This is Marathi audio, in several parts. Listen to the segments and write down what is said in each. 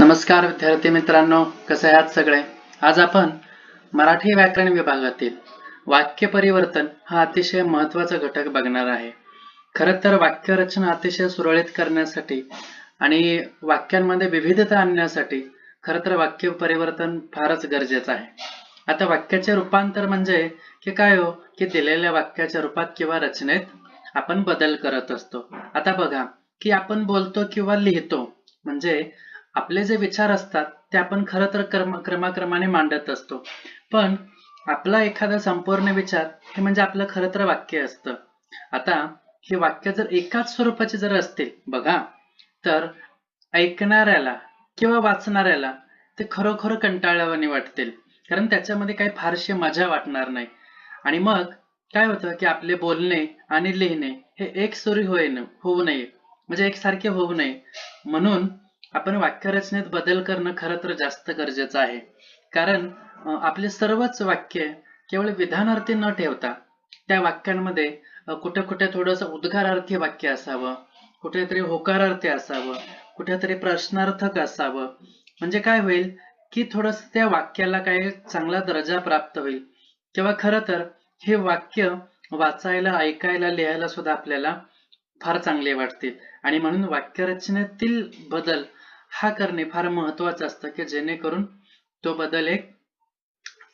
नमस्कार विद्यार्थी मित्रांनो कसे आहात सगळे? आज आपण मराठी व्याकरण विभागातील वाक्य परिवर्तन हा अतिशय महत्त्वाचा घटक बघणार आहे. खरं तर वाक्य रचना अतिशय सुरळीत करण्यासाठी आणि वाक्यांमध्ये विविधता आणण्यासाठी खरं तर वाक्य परिवर्तन फारच गरजेचं आहे. आता वाक्याचे रूपांतर म्हणजे की काय हो? की दिलेल्या वाक्याच्या रूपात किंवा रचनेत आपण बदल करत असतो. आता बघा की आपण बोलतो किंवा लिहितो म्हणजे आपले जे विचार असतात ते आपण खरं तर क्रम क्रमाक्रमाने मांडत असतो. पण आपला एखादा संपूर्ण विचार हे म्हणजे आपलं खरं तर वाक्य असतं. आता हे वाक्य जर एकाच स्वरूपाचे जर असतील बघा तर ऐकणाऱ्याला किंवा वाचणाऱ्याला ते खरोखर कंटाळवाने वाटतील. कारण त्याच्यामध्ये काही फारशी मजा वाटणार नाही. आणि मग काय होतं की आपले बोलणे आणि लिहिणे हे एक सुरी होई होऊ नये. म्हणजे एकसारखे होऊ नये. म्हणून आपण वाक्यरचनेत बदल करणं खरं तर जास्त गरजेचं आहे. कारण आपले सर्वच वाक्य केवळ विधानार्थी न ठेवता त्या वाक्यांमध्ये कुठे कुठे थोडंसं उद्गारार्थी वाक्य असावं कुठेतरी होकारार्थी असावं कुठेतरी प्रश्नार्थक असावं. म्हणजे काय होईल की थोडस त्या वाक्याला काही चांगला दर्जा प्राप्त होईल. किंवा खरं तर हे वाक्य वाचायला ऐकायला लिहायला सुद्धा आपल्याला फार चांगले वाटतील. आणि म्हणून वाक्यरचनेतील बदल हा करणे फार महत्वाचं असतं की जेणेकरून तो बदल एक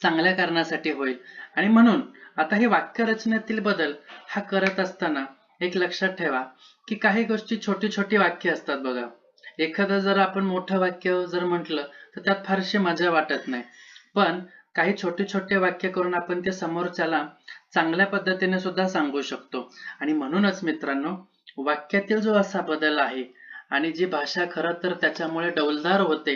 चांगल्या कारणासाठी होईल. आणि म्हणून आता हे वाक्यरचनेतील बदल हा करत असताना एक लक्षात ठेवा की काही गोष्टी छोटी छोटी वाक्य असतात बघा. एखादं जर आपण मोठं वाक्य जर म्हटलं तर त्यात फारशी मजा वाटत नाही. पण काही छोटे छोटे वाक्य करून आपण ते समोरच्याला चांगल्या पद्धतीने सुद्धा सांगू शकतो. आणि म्हणूनच मित्रांनो वाक्यातील जो असा बदल आहे आणि जी भाषा खरं तर त्याच्यामुळे डौलदार होते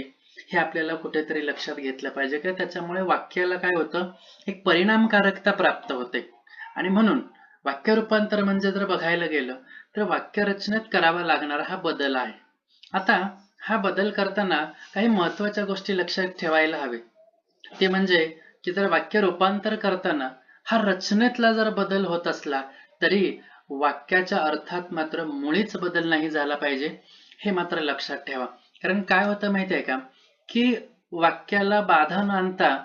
हे आपल्याला कुठेतरी लक्षात घेतलं पाहिजे. किंवा त्याच्यामुळे वाक्याला काय होतं एक परिणामकारकता प्राप्त होते. आणि म्हणून वाक्य रूपांतर म्हणजे जर बघायला गेलं तर वाक्यरचनेत करावा लागणारा हा बदल आहे. आता हा बदल करताना काही महत्त्वाच्या गोष्टी लक्षात ठेवायला हवे. ते म्हणजे की जर वाक्य रूपांतर करताना हा रचनेतला जर बदल होत असला तरी वाक्याच्या अर्थात मात्र मुळीच बदल नाही झाला पाहिजे. हे मात्र लक्षात ठेवा. कारण काय होतं माहिती आहे का? की वाक्याला बाधा न आणता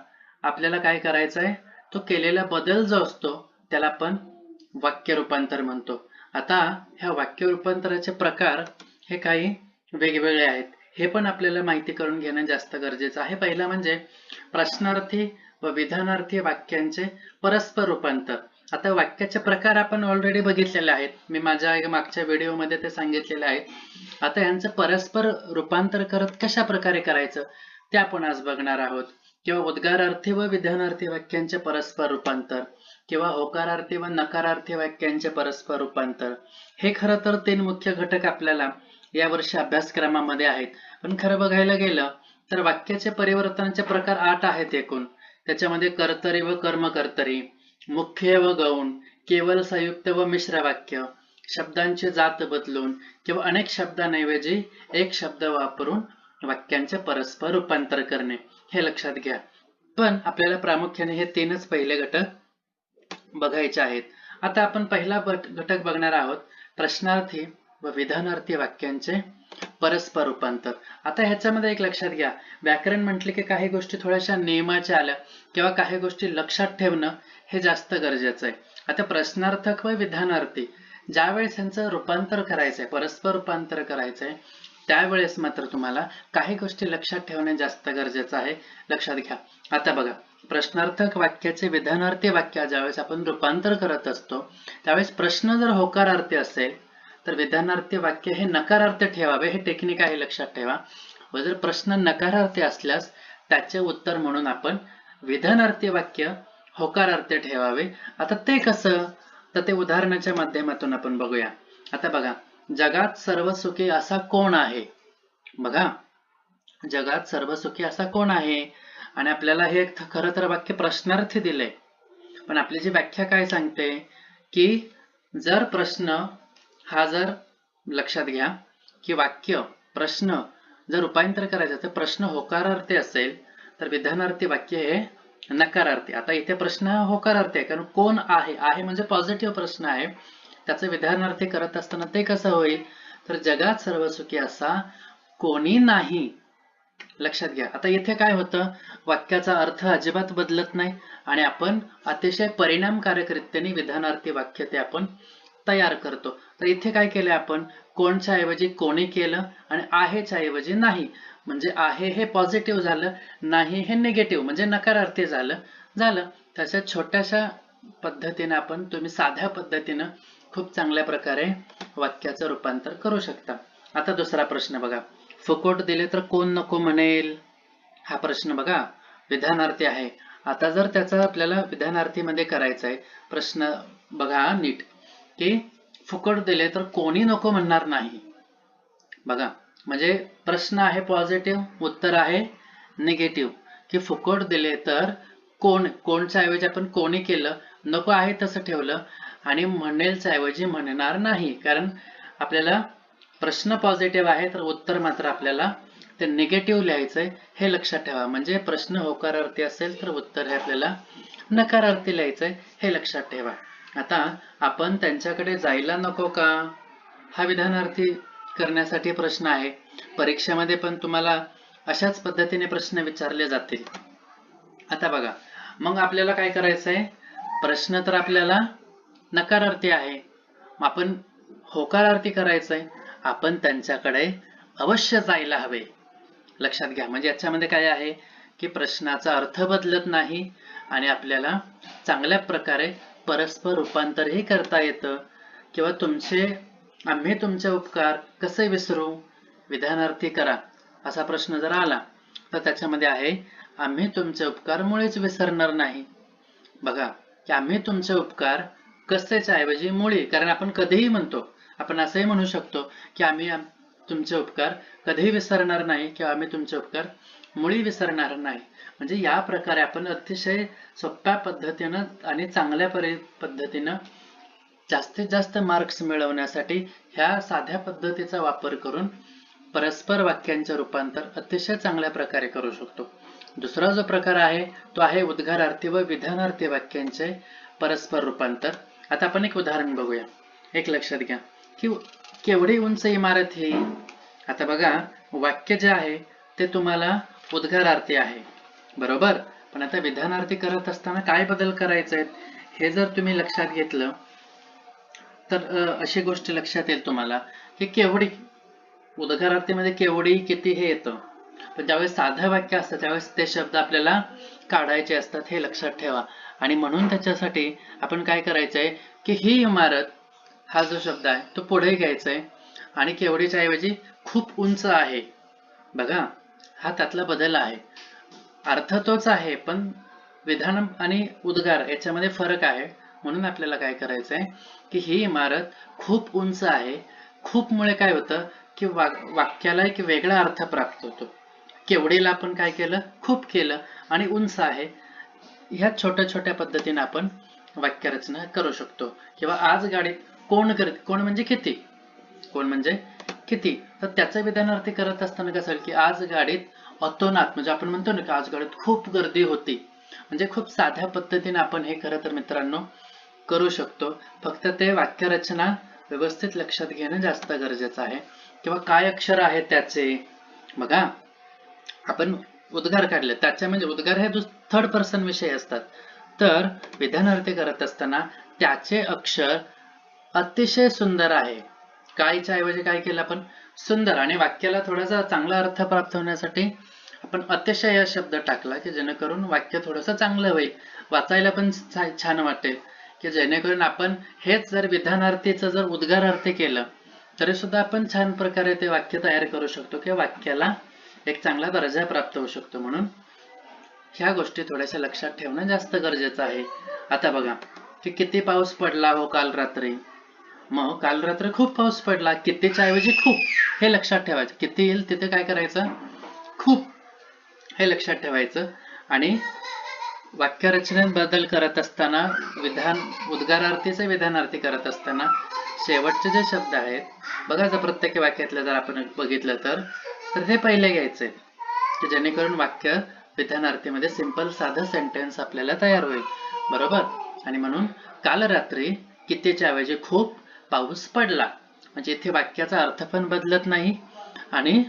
आपल्याला काय करायचं आहे तो केलेला बदल जो असतो त्याला आपण वाक्य रूपांतर म्हणतो. आता ह्या वाक्य रूपांतराचे प्रकार हे काही वेगवेगळे आहेत. हे पण आपल्याला माहिती करून घेणं जास्त गरजेचं आहे. पहिलं म्हणजे प्रश्नार्थी व विधानार्थी वाक्यांचे परस्पर रूपांतर. आता वाक्याचे प्रकार आपण ऑलरेडी बघितलेले आहेत. मी माझ्या मागच्या व्हिडिओमध्ये ते सांगितलेले आहेत. आता यांचं परस्पर रूपांतर करत कशा प्रकारे करायचं ते आपण आज बघणार आहोत. किंवा उद्गारार्थी व विधानार्थी वाक्यांचे परस्पर रूपांतर किंवा होकारार्थी व नकारार्थी वाक्यांचे परस्पर रूपांतर. हे खरं तर तीन मुख्य घटक आपल्याला या वर्षी अभ्यासक्रमामध्ये आहेत. पण खरं बघायला गेलं तर वाक्याचे परिवर्तनाचे प्रकार आठ आहेत एकूण. त्याच्यामध्ये कर्तरी व कर्मकर्तरी मुख्य व गौण केवळ संयुक्त व मिश्र वाक्य शब्दांची जात बदलून किंवा अनेक शब्दांऐवजी एक शब्द वापरून वाक्यांचे परस्पर रूपांतर करणे हे लक्षात घ्या. पण आपल्याला प्रामुख्याने हे तीनच पहिले घटक बघायचे आहेत. आता आपण पहिला घटक बघणार आहोत प्रश्नार्थी व विधानार्थी वाक्यांचे परस्पर रूपांतर. आता ह्याच्यामध्ये एक लक्षात घ्या. व्याकरण म्हटले की काही गोष्टी थोड्याशा नियमाच्या आल्या किंवा काही गोष्टी लक्षात ठेवणं हे जास्त गरजेचं आहे. आता प्रश्नार्थक व विधानार्थी ज्यावेळेस यांचं रूपांतर करायचंय परस्पर रूपांतर करायचंय त्यावेळेस मात्र तुम्हाला काही गोष्टी लक्षात ठेवणे जास्त गरजेचं आहे. लक्षात घ्या. आता बघा प्रश्नार्थक वाक्याचे विधानार्थी वाक्य ज्यावेळेस आपण रूपांतर करत असतो त्यावेळेस प्रश्न जर होकारार्थी असेल तर विधानार्थी वाक्य हे नकारार्थी ठेवावे हे टेक्निक आहे लक्षात ठेवा. व जर प्रश्न नकारार्थी असल्यास त्याचे उत्तर म्हणून आपण विधानार्थी वाक्य होकारार्थ ठेवावे. आता ते कसं? तर ते उदाहरणाच्या माध्यमातून आपण बघूया. आता बघा जगात सर्व सुखी असा कोण आहे? बघा जगात सर्व सुखी असा कोण आहे? आणि आपल्याला हे खर खरं तर वाक्य प्रश्नार्थी दिले पण आपली जी व्याख्या काय सांगते? की जर प्रश्न हा जर लक्षात घ्या की वाक्य प्रश्न जर रूपांतर करायचं तर प्रश्न होकारार्थी असेल तर विधानार्थी वाक्य हे नकारार्थी आता इथे प्रश्न हा होकारार्थी आहे कारण कोण आहे? आहे म्हणजे पॉझिटिव्ह प्रश्न आहे. त्याचं विधानार्थी करत असताना ते कसं होईल? तर जगात सर्व सुखी असा कोणी नाही. लक्षात घ्या. आता इथे काय होतं? वाक्याचा अर्थ अजिबात बदलत नाही आणि आपण अतिशय परिणामकारकरित्याने विधानार्थी वाक्य ते आपण तयार करतो. तर इथे काय केलं आपण? कोणच्या ऐवजी कोणी केलं आणि आहेच्या ऐवजी नाही. म्हणजे आहे हे पॉझिटिव्ह झालं नाही हे निगेटिव्ह म्हणजे नकारार्थी झालं. झालं. तशा छोट्याशा पद्धतीने आपण तुम्ही साध्या पद्धतीनं खूप चांगल्या प्रकारे वाक्याचं रूपांतर करू शकता. आता दुसरा प्रश्न बघा. फुकोट दिले तर कोण नको म्हणेल? हा प्रश्न बघा. विधानार्थी आहे. आता जर त्याचा आपल्याला विधानार्थीमध्ये करायचा आहे प्रश्न बघा नीट. की फुकट दिले तर कोणी नको म्हणणार नाही. बघा म्हणजे प्रश्न आहे पॉझिटिव्ह उत्तर आहे निगेटिव्ह की फुकट दिले तर कोण कोणच्या ऐवजी आपण कोणी केलं नको आहे तसं ठेवलं आणि म्हणेलच्या ऐवजी म्हणणार नाही. कारण आपल्याला प्रश्न पॉझिटिव्ह आहे तर उत्तर मात्र आपल्याला ते निगेटिव्ह लिहायचंय हे लक्षात ठेवा. म्हणजे प्रश्न होकारार्थी असेल तर उत्तर हे आपल्याला नकारार्थी लिहायचंय हे लक्षात ठेवा. आता आपण त्यांच्याकडे जायला नको का? हा विधानार्थी करण्यासाठी प्रश्न आहे. परीक्षेमध्ये पण तुम्हाला अशाच पद्धतीने प्रश्न विचारले जातील. आता बघा मग आपल्याला काय करायचंय? प्रश्न तर आपल्याला नकारार्थी आहे. आपण होकारार्थी करायचंय. आपण त्यांच्याकडे अवश्य जायला हवे. लक्षात घ्या म्हणजे याच्यामध्ये काय आहे की प्रश्नाचा अर्थ बदलत नाही आणि आपल्याला चांगल्या प्रकारे परस्पर रूपांतरही करता येतं. किंवा तुमचे आम्ही तुमचे उपकार कसे विसरू? विधानार्थी करा असा प्रश्न जर आला तर त्याच्यामध्ये आहे आम्ही तुमचे उपकार मुळीच विसरणार नाही. बघा की आम्ही तुमचे उपकार कसेच्या ऐवजी मुळी कारण आपण कधीही म्हणतो आपण असंही म्हणू शकतो की आम्ही तुमचे उपकार कधीही विसरणार नाही किंवा आम्ही तुमचे उपकार मुळी विसरणार नाही. म्हणजे या प्रकारे आपण अतिशय सोप्या पद्धतीनं आणि चांगल्या पद्धतीनं जास्तीत जास्त मार्क्स मिळवण्यासाठी ह्या साध्या पद्धतीचा वापर करून परस्पर वाक्यांचे रूपांतर अतिशय चांगल्या प्रकारे करू शकतो. दुसरा जो प्रकार आहे तो आहे उद्गारार्थी व विधानार्थी वाक्यांचे परस्पर रूपांतर. आता आपण एक उदाहरण बघूया. एक लक्षात घ्या. की केवढी उंच इमारत ही? आता बघा वाक्य जे आहे ते तुम्हाला उद्गारार्थी आहे. बरोबर? पण आता विधानार्थी करत असताना काय बदल करायचे आहेत? हे जर तुम्ही लक्षात घेतलं तर अशी गोष्ट लक्षात येईल तुम्हाला की केवढी उद्गारार्थीमध्ये केवढी किती हे येतं. पण ज्यावेळेस साधं वाक्य असतं त्यावेळेस ते शब्द आपल्याला काढायचे असतात हे लक्षात ठेवा. आणि म्हणून त्याच्यासाठी आपण काय करायचंय की ही इमारत हा जो शब्द आहे तो पुढे घ्यायचा आहे आणि केवढीच्या ऐवजी खूप उंच आहे. बघा. हा त्यातला बदल आहे. अर्थ तोच आहे पण विधान आणि उद्गार याच्यामध्ये फरक आहे. म्हणून आपल्याला काय करायचंय की ही इमारत खूप उंच आहे. खूप मुळे काय होतं की वा वाक्याला एक वेगळा अर्थ प्राप्त होतो. केवढीला आपण काय केलं? खूप केलं आणि उंच आहे. ह्या छोट्या छोट्या पद्धतीने आपण वाक्यरचना करू शकतो. किंवा आज गाडीत कोण करत कोण म्हणजे किती? कोण म्हणजे किती? तर त्याचं विधानार्थी करत असताना कसं होईल की आज गाडीत अतोनात म्हणजे आपण म्हणतो ना की आज गाडीत खूप गर्दी होती. म्हणजे खूप साध्या पद्धतीने आपण हे खरं तर मित्रांनो करू शकतो. फक्त ते वाक्यरचना व्यवस्थित लक्षात घेणं जास्त गरजेचं आहे. किंवा काय अक्षर आहेत त्याचे? बघा. आपण उद्गार काढले. त्याच्या म्हणजे उद्गार हे थर्ड पर्सन विषय असतात. तर विधानार्थी करत असताना त्याचे अक्षर अतिशय सुंदर आहे. कायच्या ऐवजी काय केलं आपण? सुंदर. आणि वाक्याला थोडासा चांगला अर्थ प्राप्त होण्यासाठी आपण अतिशय हा शब्द टाकला की जेणेकरून वाक्य थोडंसं चांगलं होईल. वाचायला पण छान वाटेल. की जेणेकरून आपण हेच जर विधानार्थीचं जर उद्गारार्थी केलं तरी सुद्धा आपण छान प्रकारे ते वाक्य तयार करू शकतो किंवा वाक्याला एक चांगला दर्जा प्राप्त होऊ शकतो. म्हणून ह्या गोष्टी थोड्याशा लक्षात ठेवणं जास्त गरजेचं आहे. आता बघा की किती पाऊस पडला हो काल रात्री? मग काल रात्र खूप पाऊस पडला. कित्तेच्या ऐवजी खूप हे लक्षात ठेवायचं. किती येईल तिथे काय करायचं? खूप हे लक्षात ठेवायचं. आणि वाक्यरचनेत बदल करत असताना विधान उद्गारार्थीचे विधानार्थी करत असताना शेवटचे जे शब्द आहेत बघा जर प्रत्येक वाक्यातलं जर आपण बघितलं तर तर हे पहिले घ्यायचे. की जेणेकरून वाक्य विधानार्थीमध्ये सिंपल साधं सेंटेन्स आपल्याला तयार होईल. बरोबर? आणि म्हणून काल रात्री कित्तेच्या ऐवजी खूप पाऊस पडला. म्हणजे इथे वाक्याचा अर्थ पण बदलत नाही आणि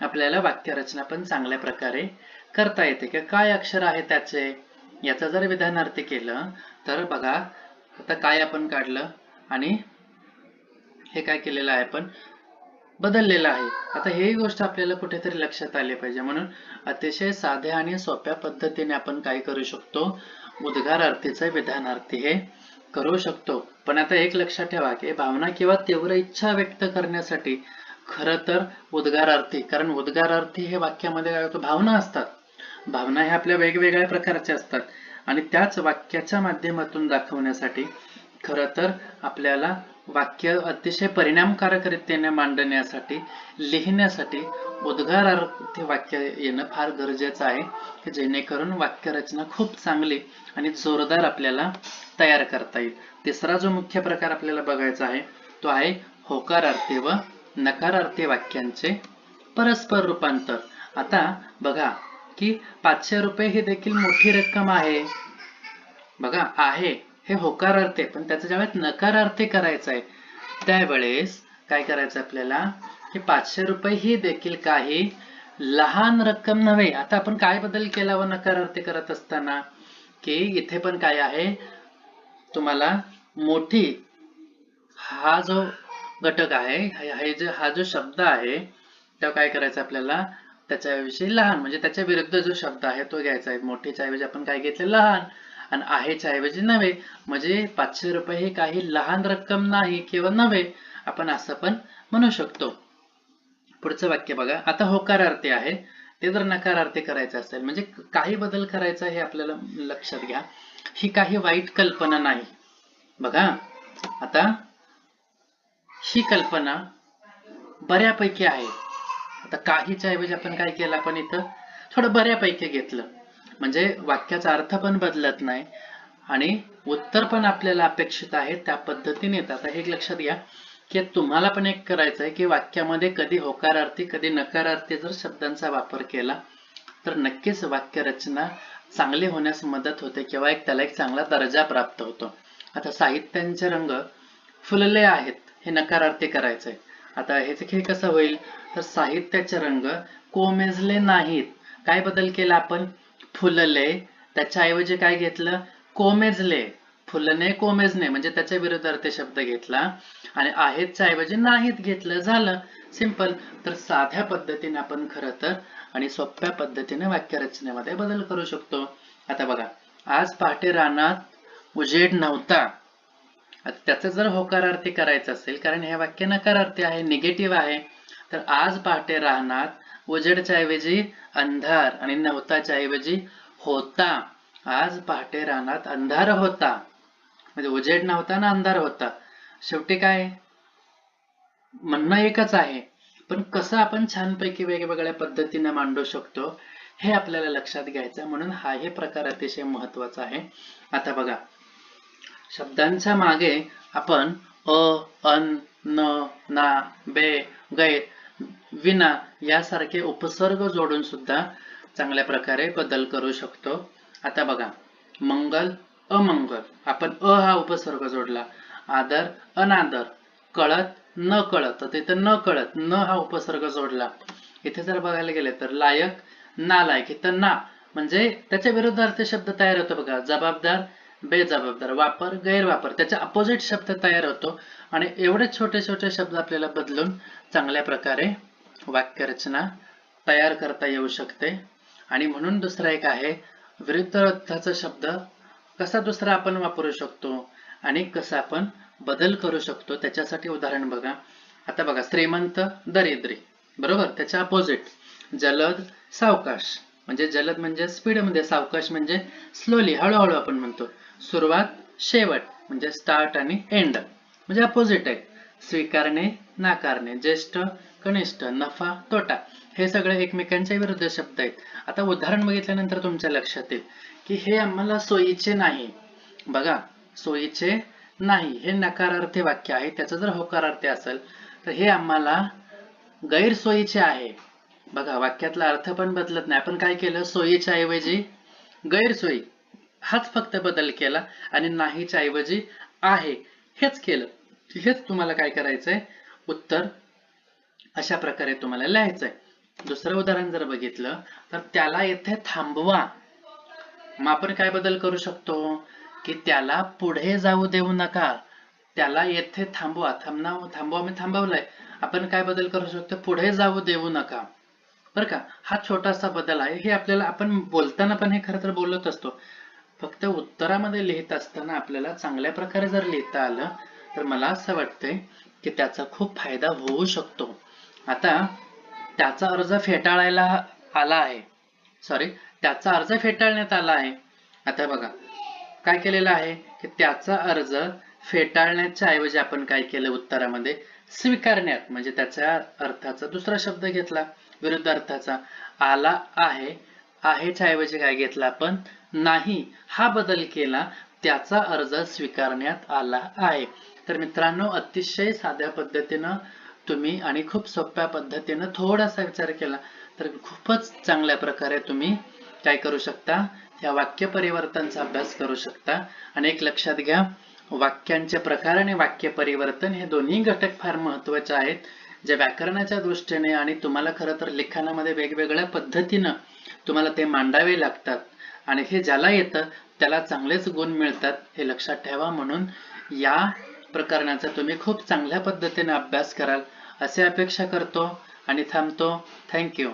आपल्याला वाक्यरचना पण चांगल्या प्रकारे करता येते. की काय अक्षर आहे त्याचे? याचा जर विधानार्थी केलं तर बघा आता काय आपण काढलं आणि हे काय केलेलं आहे आपण? बदललेलं आहे. आता हे गोष्ट आपल्याला कुठेतरी लक्षात आली पाहिजे. म्हणून अतिशय साध्या आणि सोप्या पद्धतीने आपण काय करू शकतो? उद्गारार्थीचं विधानार्थी हे करू शकतो. पण आता एक लक्षात ठेवा की भावना किंवा तीव्र इच्छा व्यक्त करण्यासाठी खरं तर उद्गारार्थी कारण उद्गारार्थी हे वाक्यामध्ये काय होतं? भावना असतात. भावना ह्या आपल्या वेगवेगळ्या प्रकारच्या असतात. आणि त्याच वाक्याच्या माध्यमातून दाखवण्यासाठी खरं तर आपल्याला वाक्य अतिशय परिणामकारकरीत्याने मांडण्यासाठी लिहिण्यासाठी उद्गारार्थ वाक्य येणं फार गरजेचं आहे की जेणेकरून वाक्यरचना खूप चांगली आणि जोरदार आपल्याला तयार करता येईल. तिसरा जो मुख्य प्रकार आपल्याला बघायचा आहे तो आहे होकारार्थी व नकारार्थी वाक्यांचे परस्पर रूपांतर. आता बघा की पाचशे रुपये ही देखील मोठी रक्कम आहे. बघा आहे. हे होकारार्थी आहे, पण त्याचा ज्यावेळेस नकारार्थी करायचा आहे त्यावेळेस काय करायचं आपल्याला? की पाचशे रुपये ही देखील काही लहान रक्कम नव्हे. आता आपण काय बदल केला व नकारार्थी करत असताना? की इथे पण काय आहे? तुम्हाला मोठी हा जो घटक आहे हा- हे जे हा जो शब्द आहे तो काय करायचा आपल्याला? त्याच्याविषयी लहान म्हणजे त्याच्या विरुद्ध जो शब्द आहे तो घ्यायचा आहे. मोठीच्या ऐवजी आपण काय घेतले? लहान. आणि आहेच्या ऐवजी नव्हे. म्हणजे पाचशे रुपये हे काही लहान रक्कम नाही किंवा नव्हे आपण असं पण म्हणू शकतो. पुढचं वाक्य बघा. आता होकारार्थी आहे. ते जर नकारार्थी करायचं असेल म्हणजे काही बदल करायचा हे आपल्याला लक्षात घ्या. ही काही वाईट कल्पना नाही. बघा. आता ही कल्पना बऱ्यापैकी आहे. आता काहीच्या ऐवजी आपण काय केलं आपण इथं? थोडं बऱ्यापैकी घेतलं. म्हणजे वाक्याचा अर्थ पण बदलत नाही आणि उत्तर पण आपल्याला अपेक्षित आहे त्या पद्धतीने येतात आता हे लक्षात घ्या की तुम्हाला पण एक करायचं आहे की वाक्यामध्ये कधी होकारार्थी कधी नकारार्थी जर शब्दांचा वापर केला तर नक्कीच वाक्यरचना चांगली होण्यास मदत होते किंवा एक त्याला एक चांगला दर्जा प्राप्त होतो. आता साहित्यांचे रंग फुलले आहेत हे नकारार्थी करायचंय. आता हे हे कसं होईल? तर साहित्याचे रंग कोमेजले नाहीत. काय बदल केला आपण? फुलले त्याच्याऐवजी काय घेतलं? कोमेजले. फुलणे कोमेजणे. म्हणजे त्याच्या विरुद्धार्थ शब्द घेतला. आणि आहेतच्या ऐवजी नाहीत घेतलं. झालं. सिंपल तर साध्या पद्धतीने आपण खरं तर आणि सोप्या पद्धतीने वाक्यरचनेमध्ये बदल करू शकतो. आता बघा. आज पहाटे रानात उजेड नव्हता. त्याचा जर होकारार्थी करायचा असेल कारण हे वाक्य नकारार्थी आहे निगेटिव्ह आहे. तर आज पहाटे राहणार उजेडच्या ऐवजी अंधार आणि नव्हताच्या ऐवजी होता. आज पहाटे रानात अंधार होता. म्हणजे उजेड नव्हता ना अंधार होता. शेवटी काय? म्हणणं एकच आहे. पण कसं आपण छानपैकी वेगवेगळ्या पद्धतीने मांडू शकतो हे आपल्याला लक्षात घ्यायचं म्हणून हा हे प्रकार अतिशय महत्त्वाचा आहे. आता बघा. शब्दांच्या मागे आपण अ अन न ना बे गैर विना यासारखे उपसर्ग जोडून सुद्धा चांगल्या प्रकारे बदल करू शकतो. आता बघा मंगल अमंगल. आपण अ हा उपसर्ग जोडला. आदर अनादर. कळत न कळत. तर तिथं न कळत न हा उपसर्ग जोडला. इथे जर बघायला गेले तर लायक नालायक. इथं ना. म्हणजे त्याच्या विरुद्धार्थ शब्द तयार होतो बघा. जबाबदार बेजबाबदार वापर गैरवापर. त्याचा अपोजिट शब्द तयार होतो आणि एवढे छोटे छोटे शब्द आपल्याला बदलून चांगल्या प्रकारे वाक्यरचना तयार करता येऊ शकते. आणि म्हणून दुसरा एक आहे विरुद्ध अर्थाचा शब्द कसा दुसरा आपण वापरू शकतो आणि कसा आपण बदल करू शकतो त्याच्यासाठी उदाहरण बघा. आता बघा श्रीमंत दरिद्री. बरोबर? त्याच्या अपोजिट जलद सावकाश. म्हणजे जलद म्हणजे स्पीडमध्ये सावकाश म्हणजे स्लोली हळूहळू आपण म्हणतो. सुरुवात शेवट म्हणजे स्टार्ट आणि एंड म्हणजे अपोजिट आहे. स्वीकारणे नाकारणे ज्येष्ठ कनिष्ठ नफा तोटा हे सगळे एकमेकांच्या विरुद्ध शब्द आहेत. आता उदाहरण बघितल्यानंतर तुमच्या लक्षात येईल की हे आम्हाला सोयीचे नाही. बघा सोयीचे नाही. हे नकारार्थी वाक्य आहे. त्याचं जर होकारार्थी असेल तर हे आम्हाला गैरसोयीचे आहे. बघा वाक्यातला अर्थ पण बदलत नाही. आपण काय केलं? सोयीच्या ऐवजी गैरसोयी. हाच फक्त बदल केला आणि नाहीच्या ऐवजी आहे. हेच केलं. हेच तुम्हाला काय करायचंय? उत्तर अशा प्रकारे तुम्हाला लिहायचंय. दुसरं उदाहरण जर बघितलं तर त्याला येथे थांबवा. मग आपण काय बदल करू शकतो? की त्याला पुढे जाऊ देऊ नका. त्याला येथे थांबवा. थांबना थांबवा मी थांबवलंय. आपण काय बदल करू शकतो? पुढे जाऊ देऊ नका. बरं का हा छोटासा बदल आहे. हे आपल्याला आपण बोलताना पण हे खरं तर बोलत असतो. फक्त उत्तरामध्ये लिहित असताना आपल्याला चांगल्या प्रकारे जर लिहिता आलं तर मला असं वाटतंय की त्याचा खूप फायदा होऊ शकतो. आता त्याचा अर्ज फेटाळायला आला आहे. सॉरी त्याचा अर्ज फेटाळण्यात आला आहे. आता बघा काय केलेलं आहे की त्याचा अर्ज फेटाळण्याच्या ऐवजी आपण काय केलं उत्तरामध्ये? स्वीकारण्यात म्हणजे त्याच्या अर्थाचा दुसरा शब्द घेतला. विरुद्धार्थाचा आला आहे. आहेच्या ऐवजी काय घेतला आपण? नाही. हा बदल केला त्याचा अर्ज स्वीकारण्यात आला आहे. तर मित्रांनो अतिशय साध्या पद्धतीनं तुम्ही आणि खूप सोप्या पद्धतीनं थोडासा विचार केला तर खूपच चांगल्या प्रकारे तुम्ही काय करू शकता? या वाक्य परिवर्तनचा अभ्यास करू शकता. आणि एक लक्षात घ्या वाक्यांचे प्रकार आणि वाक्य परिवर्तन हे दोन्ही घटक फार महत्त्वाचे आहेत. जे व्याकरणाच्या दृष्टीने आणि तुम्हाला खरं तर लिखाणामध्ये वेगवेगळ्या पद्धतीनं तुम्हाला ते मांडावे लागतात. आणि हे ज्याला येतं त्याला चांगलेच गुण मिळतात हे लक्षात ठेवा म्हणून या प्रकरणाचा तुम्ही खूप चांगल्या पद्धतीने अभ्यास कराल. असे अपेक्षा करतो आणि थांबतो. थँक्यू